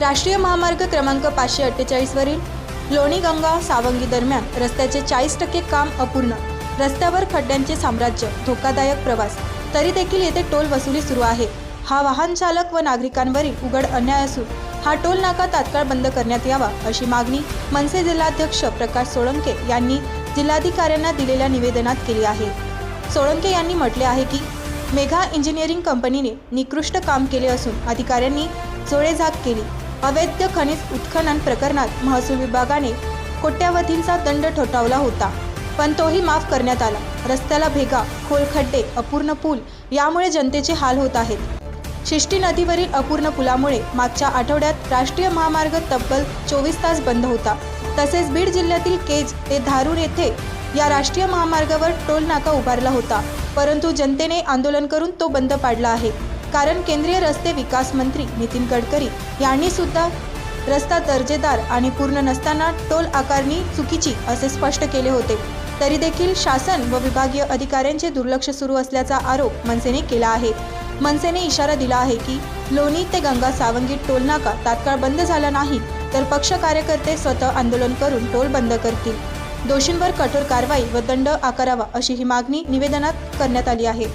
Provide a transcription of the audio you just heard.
राष्ट्रीय महामार्ग क्रमांक पाचशे अठ्ठेचाळीसवरील लोणी गंगा सावंगी दरम्यान रस्त्याचे चाळीस टक्के काम अपूर्ण. रस्त्यावर खड्ड्यांचे साम्राज्य धोकादायक प्रवास. तरी देखील येथे टोल वसुली सुरू आहे. हा वाहन चालक व नागरिकांवरील उघड अन्याय असून हा टोल नाका तात्काळ बंद करण्यात यावा अशी मागणी मनसे जिल्हाध्यक्ष प्रकाश सोळंके यांनी जिल्हाधिकाऱ्यांना दिलेल्या निवेदनात केली आहे. सोळंके यांनी म्हटले आहे की मेघा इंजिनिअरिंग कंपनीने निकृष्ट काम केले असून अधिकाऱ्यांनी जोळेझाक केली. अवैध खनिज उत्खनन प्रकरणात महसूल विभागाने कोट्यावधींचा दंड ठोठावला होता. पण तोही माफ करण्यात आला. रस्त्याला भेगा खोल खड्डे अपूर्ण पूल यामुळे जनतेचे हाल होत आहेत. शिष्टी नदीवरील अपूर्ण पुलामुळे मागच्या आठवड्यात राष्ट्रीय महामार्ग तब्बल चोवीस तास बंद होता. तसेच बीड जिल्ह्यातील केज ते धारूर येथे या राष्ट्रीय महामार्गावर टोल नाका उभारला होता. परंतु जनतेने आंदोलन करून तो बंद पाडला आहे. कारण केंद्रीय रस्ते विकास मंत्री नितीन गडकरी यांनी सुद्धा रस्ता दर्जेदार आणि पूर्ण नसताना टोल आकारणी चुकीची असे स्पष्ट केले होते. तरी देखील शासन व विभागीय अधिकाऱ्यांचे दुर्लक्ष सुरू असल्याचा आरोप मनसेने केला आहे. मनसेने इशारा दिला आहे की लोणी ते गंगा सावंगी टोल नाका तात्काळ बंद झाला नाही तर पक्ष कार्यकर्ते स्वतः आंदोलन करून टोल बंद करतील. दोषींवर कठोर कारवाई व दंड आकारावा अशी ही मागणी निवेदनात करण्यात आली आहे.